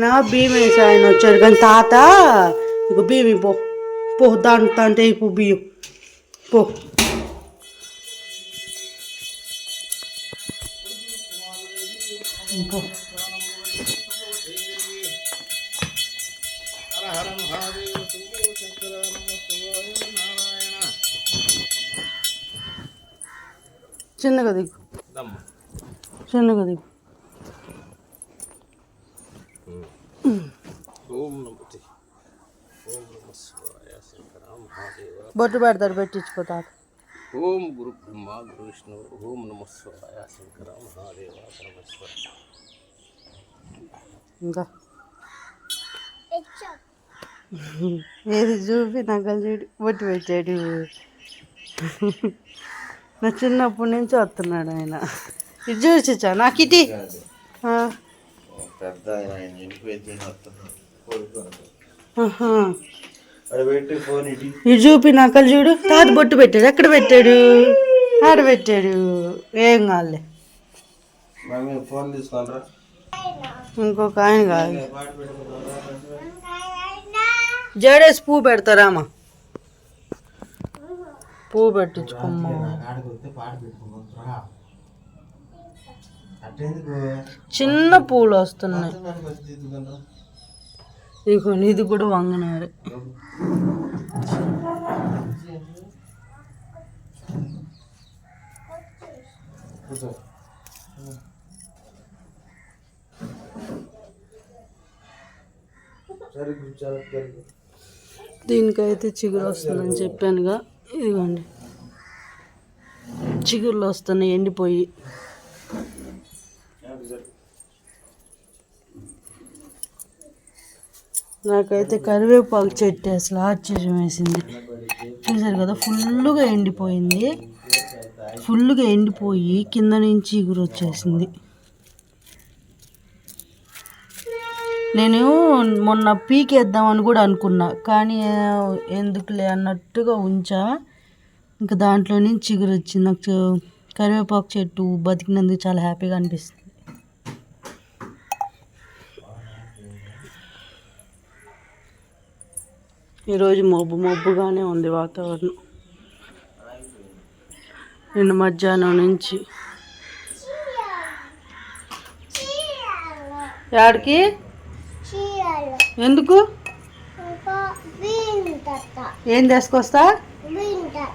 నా బియ్యం వేసి ఆయన వచ్చాడు కానీ తాత ఇక బియ్యం ఇవ్వు, పో పో దాంట్లో అంటే ఇప్పుడు బియ్యం. పో. పో. చిన్నగా దిగు. చిన్నగా దిగు. బొట్టు పెడతాడు పెట్టించుకోతాడు. ఓం గురు బ్రహ్మ గురు విష్ణు ఓం నమ శివాయ శంకర మహాదేవ పరమేశ్వర. ఇంకా? ఏది చూపి నగలు చూడు బొట్టు పెట్టాడు. నా చిన్నప్పటి నుంచి వస్తున్నాడు ఆయన. ఇది చూసిచ్చా? నాకు ఇటీ ఆ, పెద్ద ఆయన ఇంటికి ఇది చూపి నకలు చూడు. తాత బొట్టు పెట్టాడు. ఎక్కడ పెట్టాడు? ఆడ పెట్టాడు. ఏం కాదులే. ఇంకొక ఆయన కాదు. జడేసి పువ్వు పెడతారామా? పువ్వు పెట్టించుకోమ్మా. చిన్న పూలు వస్తున్నాయి. ఇదిగో ఇది కూడా వంగనారు దీనికైతే చిగురు వస్తుందని చెప్పానుగా. ఇదిగోండి. చిగుర్లు వస్తున్నాయి ఎండిపోయి. నాకైతే కరివేపాకు చెట్టు అసలు ఆశ్చర్యం వేసింది. చూసారు కదా ఫుల్గా ఎండిపోయింది. ఫుల్గా ఎండిపోయి కింద నుంచి ఇగురు వచ్చేసింది. నేను మొన్న పీకేద్దామని కూడా అనుకున్నా కానీ ఎందుకులే అన్నట్టుగా ఉంచా. ఇంకా దాంట్లో నుంచి చిగురు వచ్చింది. నాకు కరివేపాకు చెట్టు బతికినందుకు చాలా హ్యాపీగా అనిపిస్తుంది. ఈరోజు మబ్బు మబ్బుగానే ఉంది వాతావరణం. నిన్న మధ్యాహ్నం నుంచి. యాడికి? ఎందుకు? ఏం తీసుకొస్తా?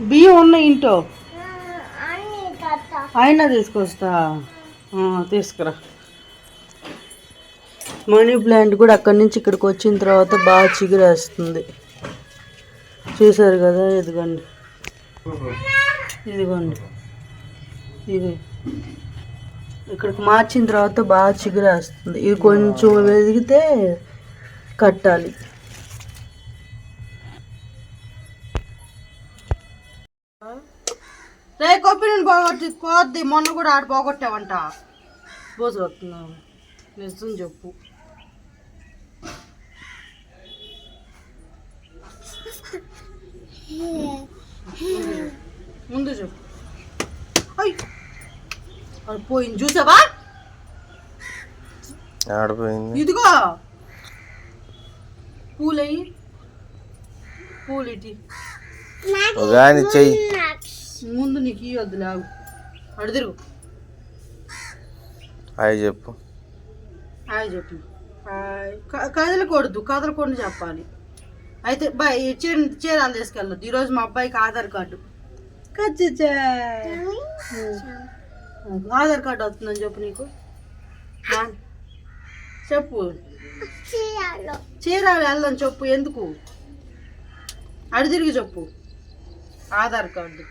బియ్యం ఉన్న ఇంటో? అయినా తీసుకొస్తా. తీసుకురా. మనీ ప్లాంట్ కూడా అక్కడి నుంచి ఇక్కడికి వచ్చిన తర్వాత బాగా చిగురేస్తుంది. చూసారు కదా ఇదిగోండి. ఇదిగోండి. ఇది. ఇక్కడికి మార్చిన తర్వాత బాగా చిగురేస్తుంది ఇది కొంచెం వెదిగితే కట్టాలి. రే కొప్పి నేను పోగొట్టి పోద్ది. మొన్న కూడా ఆడ పోగొట్టావంట. బోసు వస్తున్నావు నిజం చెప్పు. ముందు అది పోయింది. చూసావా? ఆడిపోయింది ఇదిగో! పూలయ్యి పూలు ఇటీ ఒక ఆయన చెయ్యి. ముందు నీకు ఇవ్వద్దు లాగు. అడు తిరుగు. అవి చెప్పు. హాయ్ చెప్పు. హాయ్. కదలకూడదు. కదలకుండా చెప్పాలి. అయితే బాయ్ ఈ చీర చీరాలు తీసుకెళ్ళొద్దు. ఈరోజు మా అబ్బాయికి ఆధార్ కార్డు. కచ్చిచ్చా ఆధార్ కార్డు వస్తుందని చెప్పు నీకు? చెప్పు. చీరాలు. వెళ్ళని చెప్పు ఎందుకు? అడు తిరిగి చెప్పు. ఆధార్ కార్డు.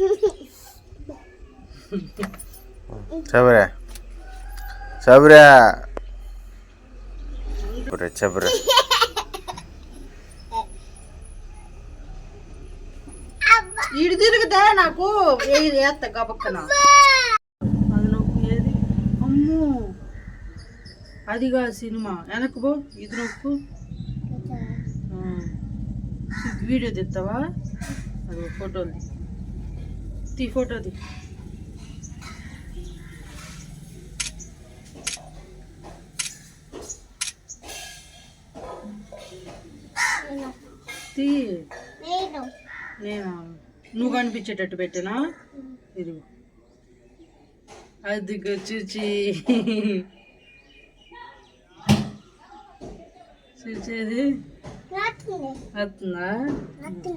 చబరా చబరా చబరా చబరా ఇటు తిరుగుతా నాకు? వేస్తా గబక్కన. అది నొక్కు ఏది? అమ్మో. అదిగా సినిమా. వెనక్కు పో ఇది నొక్కు. వీడియో తీస్తావా? అది ఫోటోది. తీ ఫోటోది తీ నేను. నువ్వు కనిపించేటట్టు పెట్టినా? ఇది అది చూచి. చూచేది వస్తుందా? అదే.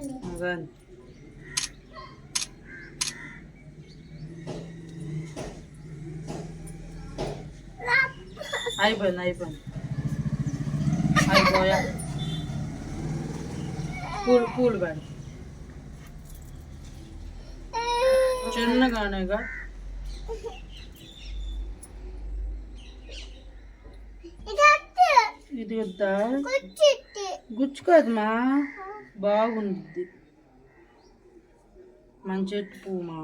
అయిపోయింది అయిపోయింది. అయిపోయా? పూలు పూలు కానీ. చిన్నగానేగా ఇది వద్దా? గుచ్చుకోదమ్మా. బాగుంది. మంచి చెట్టు పూమా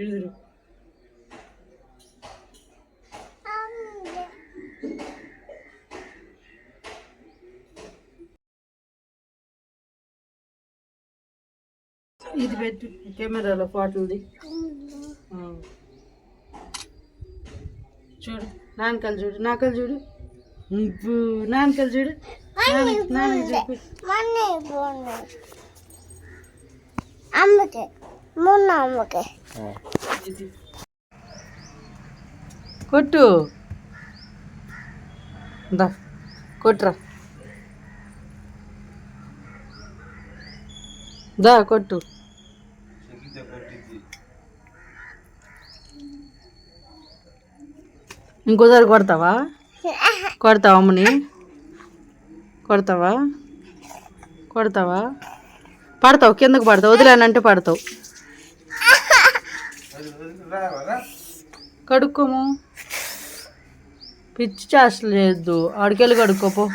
ఇడుదురు ఇది పెట్టు కెమెరాలో ఫోటోది ఆ. చూడు నాన్నకలు చూడు నాకలు చూడు. నాన్నకలు చూడు. నాన్న- నాన్నకి చెప్పు. అమ్మకే మొన్న అమ్మకే. కొట్టు. దా కొట్టురా. దా కొట్టు. ఇంకోసారి కొడతావా? కొడతావా అమ్మని కొడతావా? కొడతావా? పడతావు కిందకు పడతావు వదిలేనంటే పడతావు. కడుక్కోము. పిచ్చి చేష్టలు చేయొద్దు. ఆడికెళ్ళి కడుక్కోపో.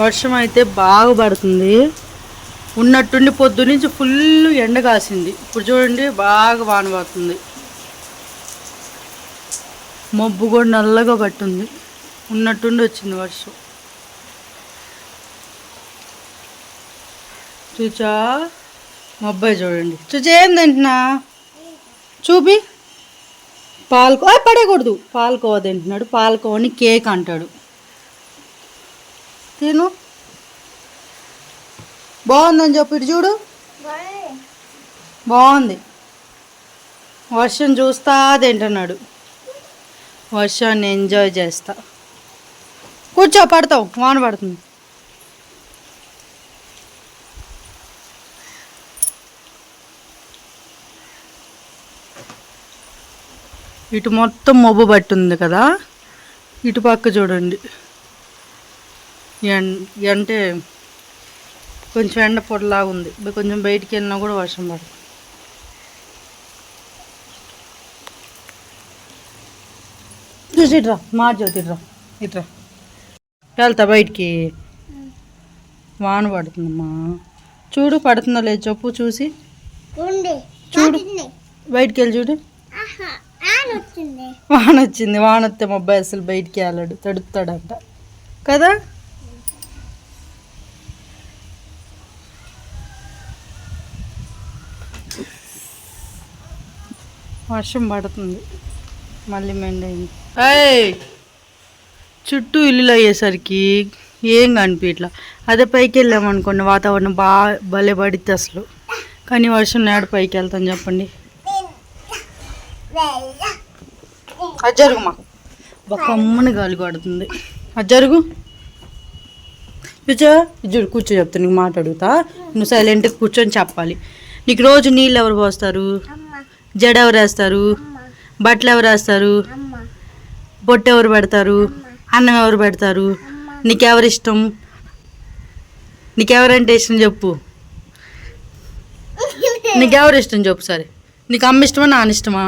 వర్షం అయితే బాగా పడుతుంది. ఉన్నట్టుండి పొద్దు నుంచి ఫుల్ ఎండ కాసింది. ఇప్పుడు చూడండి బాగా వాన పడుతుంది. మబ్బు కూడా నల్లగా పట్టుంది. ఉన్నట్టుండి వచ్చింది వర్షం. చూచా మా అబ్బాయి చూడండి. చూచా ఏం తింటున్నా? చూపి. పాలకో పడేయకూడదు. పాలకోవ తింటున్నాడు. పాలకోవని కేక్ అంటాడు. తిను. బాగుందని చెప్పు ఇటు చూడు. బాగుంది. వర్షం చూస్తా తింటున్నాడు. వర్షాన్ని ఎంజాయ్ చేస్తా. కూర్చో పడతావు. వాన పడుతుంది. ఇటు మొత్తం మబ్బు పట్టుంది కదా. ఇటు పక్క చూడండి. అంటే కొంచెం ఎండ పొడలాగా ఉంది. కొంచెం బయటికి వెళ్ళినా కూడా వర్షం పడుతుంది చూసి ఇట్రా మార్చోతి ఇట్రా ఇట్రా వెళ్తా బయటికి. వాన పడుతుందమ్మా. చూడు పడుతుందో లేదు చెప్పు చూసి. చూడు. బయటికి వెళ్ళి చూడు. వాన వచ్చింది. వాన వస్తే మా అబ్బాయి అసలు బయటికి వెళ్ళాడు తడుపుతాడంట. కదా? వర్షం పడుతుంది. మళ్ళీ మెండైంది ఏయ్! చుట్టూ ఇల్లులు అయ్యేసరికి ఏం కనిపించట్లా అదే పైకి వెళ్ళామనుకోండి వాతావరణం బాగా భలే పడితే అసలు. కానీ వర్షం నాడు పైకి వెళ్తాను చెప్పండి. అది జరుగుమా? ఒక అమ్మని గాలి కొడుతుంది. అది జరుగు. కూర్చో. చూడు కూర్చో చెప్తా నీకు మాట్లాడుగుతా నువ్వు సైలెంట్గా కూర్చొని చెప్పాలి. నీకు రోజు నీళ్ళు ఎవరు పోస్తారు? జడ ఎవరు వేస్తారు? బట్టలు ఎవరు వేస్తారు? బొట్టు ఎవరు పెడతారు? అన్నం ఎవరు పెడతారు? నీకెవరు ఇష్టం నీకెవరంటే ఇష్టం చెప్పు. నీకెవరు ఇష్టం చెప్పు సరే. నీకు అమ్మ ఇష్టమా నాన్న ఇష్టమా?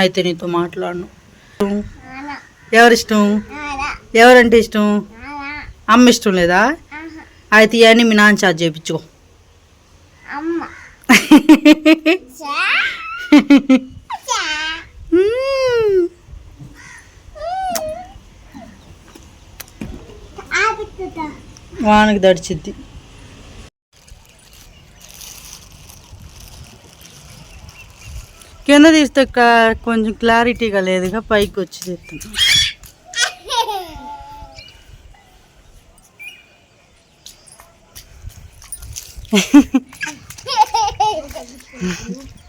అయితే నీతో మాట్లాడను. ఎవరిష్టం? ఎవరంటే ఇష్టం? అమ్మ ఇష్టం లేదా? అయితే ఇవన్నీ మీ నాన్న చార్జ్ చేయించుకో. వానకి దడిచిద్ది కింద తీస్తే కొంచెం క్లారిటీగా లేదుగా పైకి వచ్చి చెప్తున్నా Mm-hmm.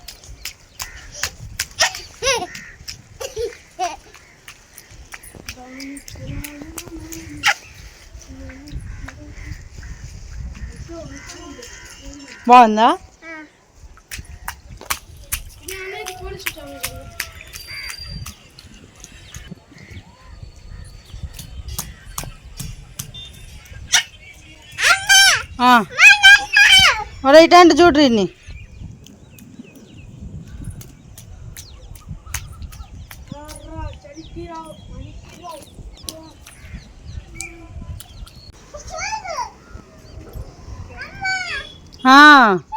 బాగుందా రైట్ అంటే చూడ్రి 啊。